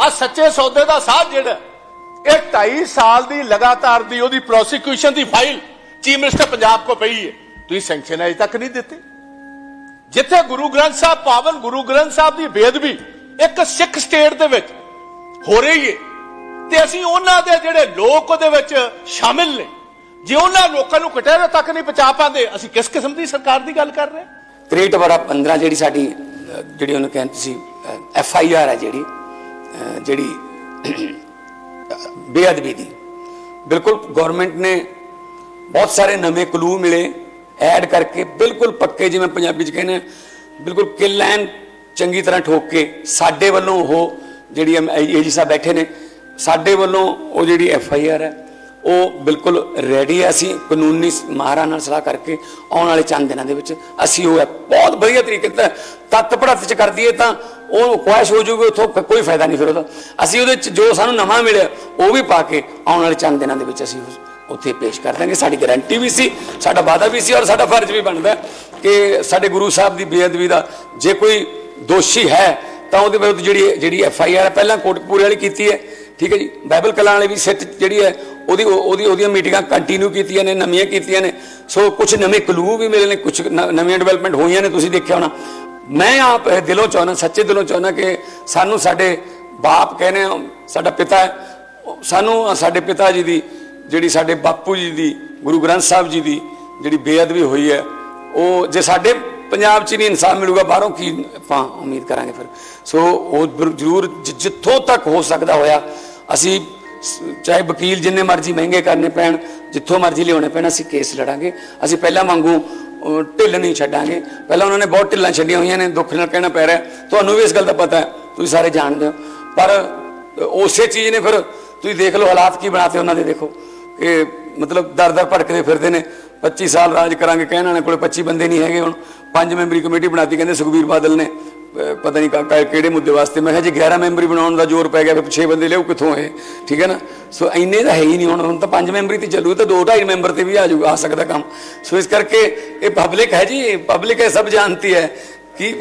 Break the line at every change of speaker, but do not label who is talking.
ਆ ਸੱਚੇ ਸੌਦੇ ਦਾ ਸਾਧ ਜਿਹੜਾ ਇਹ 2.5 ਸਾਲ ਦੀ ਲਗਾਤਾਰ ਦੀ ਉਹਦੀ ਪ੍ਰੋਸੀਕਿਊਸ਼ਨ ਦੀ ਫਾਈਲ ਚੀਫ ਮਿਨਿਸਟਰ ਪੰਜਾਬ ਕੋ ਪਈ ਹੈ। ਤੁਸੀਂ ਸੈਂਕਸ਼ਨ ਅਜੇ ਤੱਕ ਨਹੀਂ ਦਿੱਤੇ। ਜਿੱਥੇ ਗੁਰੂ ਗ੍ਰੰਥ ਸਾਹਿਬ, ਪਾਵਨ ਗੁਰੂ ਗ੍ਰੰਥ ਸਾਹਿਬ ਦੀ ਬੇਅਦਬੀ ਇੱਕ ਸਿੱਖ ਸਟੇਟ ਦੇ ਵਿੱਚ ਹੋ ਰਹੀ ਹੈ। ਤੇ ਅਸੀਂ ਉਹਨਾਂ ਦੇ ਜਿਹੜੇ ਲੋਕ ਉਹਦੇ ਵਿੱਚ ਸ਼ਾਮਿਲ ਨੇ। ਜੇ ਉਹਨਾਂ ਲੋਕਾਂ ਨੂੰ ਕਟਹਿਰੇ ਤੱਕ ਨਹੀਂ ਪਹੁੰਚਾ ਪਾਉਂਦੇ, ਅਸੀਂ ਕਿਸ ਕਿਸਮ ਦੀ ਸਰਕਾਰ ਦੀ ਗੱਲ ਕਰ ਰਹੇ ਹਾਂ?
ਕ੍ਰੀਏਟ ਬੜਾ 15 ਜਿਹੜੀ ਸਾਡੀ ਜਿਹੜੀ ਉਹਨੂੰ ਕਹਿੰਦੇ ਤੁਸੀਂ ਐਫ ਆਈ ਆਰ ਹੈ ਜਿਹੜੀ ਜਿਹੜੀ ਬੇਅਦਬੀ ਦੀ। ਬਿਲਕੁਲ ਗਵਰਨਮੈਂਟ ਨੇ ਬਹੁਤ ਸਾਰੇ ਨਵੇਂ ਕਲੂ ਮਿਲੇ। ਐਡ ਕਰਕੇ ਬਿਲਕੁਲ ਪੱਕੇ ਜਿਵੇਂ ਪੰਜਾਬੀ ਚ ਕਹਿੰਦੇ ਆ, ਬਿਲਕੁਲ ਕਿਲ ਚੰਗੀ ਤਰ੍ਹਾਂ ਠੋਕ ਕੇ ਸਾਡੇ ਵੱਲੋਂ ਉਹ ਜਿਹੜੀ ਏਜੀ ਸਾਹਿਬ ਬੈਠੇ ਨੇ ਸਾਡੇ ਵੱਲੋਂ ਉਹ ਜਿਹੜੀ ਐਫ ਆਈ ਆਰ ਹੈ ਉਹ ਬਿਲਕੁਲ ਰੈਡੀ ਹੈ। ਅਸੀਂ ਕਾਨੂੰਨੀ ਮਾਹਰਾਂ ਨਾਲ ਸਲਾਹ ਕਰਕੇ ਆਉਣ ਵਾਲੇ ਚੰਦ ਦਿਨਾਂ ਦੇ ਵਿੱਚ ਅਸੀਂ ਉਹ ਹੈ। ਬਹੁਤ ਵਧੀਆ ਤਰੀਕੇ ਨਾਲ ਤੱਤ ਪੜਤ ਚ ਕਰ ਦਈਏ ਤਾਂ ਉਹ ਕੁਐਸ਼ ਹੋ ਜੂਗੀ ਉਥੋਂ ਕੋਈ ਫਾਇਦਾ ਨਹੀਂ ਫਿਰ ਉਹਦਾ। ਅਸੀਂ ਉਹਦੇ ਚ ਜੋ ਸਾਨੂੰ ਨਵਾਂ ਮਿਲਿਆ, ਉਹ ਵੀ ਪਾ ਕੇ ਆਉਣ ਵਾਲੇ ਚੰਦ ਦਿਨਾਂ ਦੇ ਵਿੱਚ ਅਸੀਂ ਉੱਥੇ ਪੇਸ਼ ਕਰ ਦਾਂਗੇ। ਸਾਡੀ ਗਾਰੰਟੀ ਵੀ ਸੀ, ਸਾਡਾ ਵਾਅਦਾ ਵੀ ਸੀ ਔਰ ਸਾਡਾ ਫਰਜ਼ ਵੀ ਬਣਦਾ ਕਿ ਸਾਡੇ ਗੁਰੂ ਸਾਹਿਬ ਦੀ ਬੇਅਦਬੀ ਦਾ ਜੇ ਕੋਈ ਦੋਸ਼ੀ ਹੈ, ਤਾਂ ਉਹਦੇ ਵਿਰੁੱਧ ਜਿਹੜੀ ਜਿਹੜੀ ਐਫ ਆਈ ਆਰ ਪਹਿਲਾਂ ਕੋਟਕਪੂਰੇ ਵਾਲੀ ਕੀਤੀ ਹੈ। ਠੀਕ ਹੈ ਜੀ? ਬਾਈਬਲ ਕਲਾਂ ਵਾਲੇ ਵੀ ਸਿੱਟ ਜਿਹੜੀ ਹੈ ਉਹਦੀ ਉਹਦੀ ਉਹਦੀਆਂ ਮੀਟਿੰਗਾਂ ਕੰਟੀਨਿਊ ਕੀਤੀਆਂ ਨੇ, ਨਵੀਆਂ ਕੀਤੀਆਂ ਨੇ। ਸੋ ਕੁਝ ਨਵੇਂ ਕਲੂ ਵੀ ਮਿਲੇ ਨੇ ਕੁਝ ਨਵੀਆਂ ਡਿਵੈਲਪਮੈਂਟ ਹੋਈਆਂ ਨੇ, ਤੁਸੀਂ ਦੇਖਿਆ ਹੋਣਾ। ਮੈਂ ਆਪ ਦਿਲੋਂ ਚਾਹੁੰਦਾ, ਸੱਚੇ ਦਿਲੋਂ ਚਾਹੁੰਦਾ ਕਿ ਸਾਨੂੰ ਸਾਡੇ ਬਾਪ ਕਹਿੰਦੇ ਆ, ਸਾਡਾ ਪਿਤਾ ਸਾਨੂੰ ਸਾਡੇ ਪਿਤਾ ਜੀ ਦੀ, ਜਿਹੜੀ ਸਾਡੇ ਬਾਪੂ ਜੀ ਦੀ, ਗੁਰੂ ਗ੍ਰੰਥ ਸਾਹਿਬ ਜੀ ਦੀ ਜਿਹੜੀ ਬੇਅਦਬੀ ਹੋਈ ਹੈ, ਉਹ ਜੇ ਸਾਡੇ ਪੰਜਾਬ 'ਚ ਨਹੀਂ ਇਨਸਾਫ ਮਿਲੂਗਾ, ਬਾਹਰੋਂ ਕੀ ਆਪਾਂ ਉਮੀਦ ਕਰਾਂਗੇ ਫਿਰ। ਸੋ ਉਹ ਜ਼ਰੂਰ ਜਿੱਥੋਂ ਤੱਕ ਹੋ ਸਕਦਾ ਹੋਇਆ, ਅਸੀਂ ਚਾਹੇ ਵਕੀਲ ਜਿੰਨੇ ਮਰਜ਼ੀ ਮਹਿੰਗੇ ਕਰਨੇ ਪੈਣ, ਜਿੱਥੋਂ ਮਰਜ਼ੀ ਲਿਆਉਣੇ ਪੈਣ, ਅਸੀਂ ਕੇਸ ਲੜਾਂਗੇ। ਅਸੀਂ ਪਹਿਲਾਂ ਵਾਂਗੂ ਢਿੱਲ ਨਹੀਂ ਛੱਡਾਂਗੇ। ਪਹਿਲਾਂ ਉਹਨਾਂ ਨੇ ਬਹੁਤ ਢਿੱਲਾਂ ਛੱਡੀਆਂ ਹੋਈਆਂ ਨੇ, ਦੁੱਖ ਨਾਲ ਕਹਿਣਾ ਪੈ ਰਿਹਾ। ਤੁਹਾਨੂੰ ਵੀ ਇਸ ਗੱਲ ਦਾ ਪਤਾ ਹੈ, ਤੁਸੀਂ ਸਾਰੇ ਜਾਣਦੇ ਹੋ। ਪਰ ਉਸੇ ਚੀਜ਼ ਨੇ ਫਿਰ ਤੁਸੀਂ ਦੇਖ ਲਓ ਹਾਲਾਤ ਕੀ ਬਣਾਤੇ ਉਹਨਾਂ ਦੇ, ਦੇਖੋ। ਕਿ ਮਤਲਬ ਦਰ ਦਰ ਭਟਕਦੇ ਫਿਰਦੇ ਨੇ। 25 ਸਾਲ ਰਾਜ ਕਰਾਂਗੇ, ਕਹਿਣ ਵਾਲੇ ਕੋਲੇ 25 ਬੰਦੇ ਨਹੀਂ ਹੈਗੇ ਹੁਣ। ਪੰਜ ਮੈਂਬਰੀ ਕਮੇਟੀ ਬਣਾਤੀ, ਕਹਿੰਦੇ ਸੁਖਬੀਰ ਬਾਦਲ ਨੇ। ਪਤਾ ਨਹੀਂ ਕਿਹੜੇ ਮੁੱਦੇ ਵਾਸਤੇ। ਮੈਂ ਕਿਹਾ ਜੇ 11 ਮੈਂਬਰੀ ਬਣਾਉਣ ਦਾ ਜ਼ੋਰ ਪੈ ਗਿਆ, ਫਿਰ 6 ਬੰਦੇ ਲਿਆਓ ਕਿੱਥੋਂ ਇਹ ਠੀਕ ਹੈ ਨਾ? ਸੋ ਇੰਨੇ ਤਾਂ ਹੈ ਹੀ ਨਹੀਂ ਹੁਣ। ਹੁਣ ਤਾਂ ਪੰਜ ਮੈਂਬਰੀ ਤੇ ਚੱਲੂ, ਤਾਂ ਦੋ ਢਾਈ ਮੈਂਬਰ ਤੇ ਵੀ ਆ ਜਾਊਗਾ ਆ ਸਕਦਾ ਕੰਮ। ਸੋ ਇਸ ਕਰਕੇ ਇਹ ਪਬਲਿਕ ਹੈ ਜੀ ਪਬਲਿਕ ਹੈ, ਸਭ ਜਾਣਤੀ ਹੈ ਕਿ